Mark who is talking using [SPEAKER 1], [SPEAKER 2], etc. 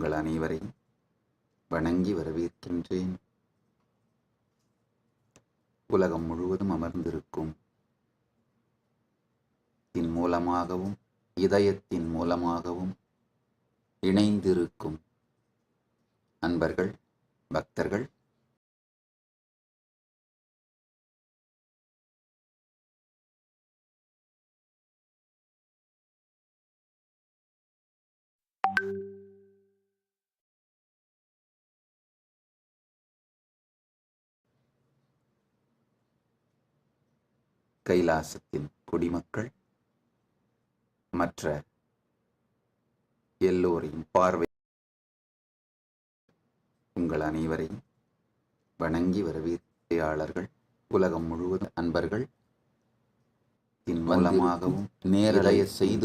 [SPEAKER 1] உங்கள் அனைவரையும் வணங்கி வரவேற்கின்றேன். உலகம் முழுவதும் அமர்ந்திருக்கும் இன் மூலமாகவும் இதயத்தின் மூலமாகவும் இணைந்திருக்கும் அன்பர்கள் பக்தர்கள் கைலாசத்தின் குடிமக்கள் மற்ற எல்லோரையும் பார்வை உங்கள் அனைவரையும் வணங்கி வரவேற்பாளர்கள் உலகம் முழுவதும் அன்பர்கள் இன் மூலமாகவும் நேரடைய செய்து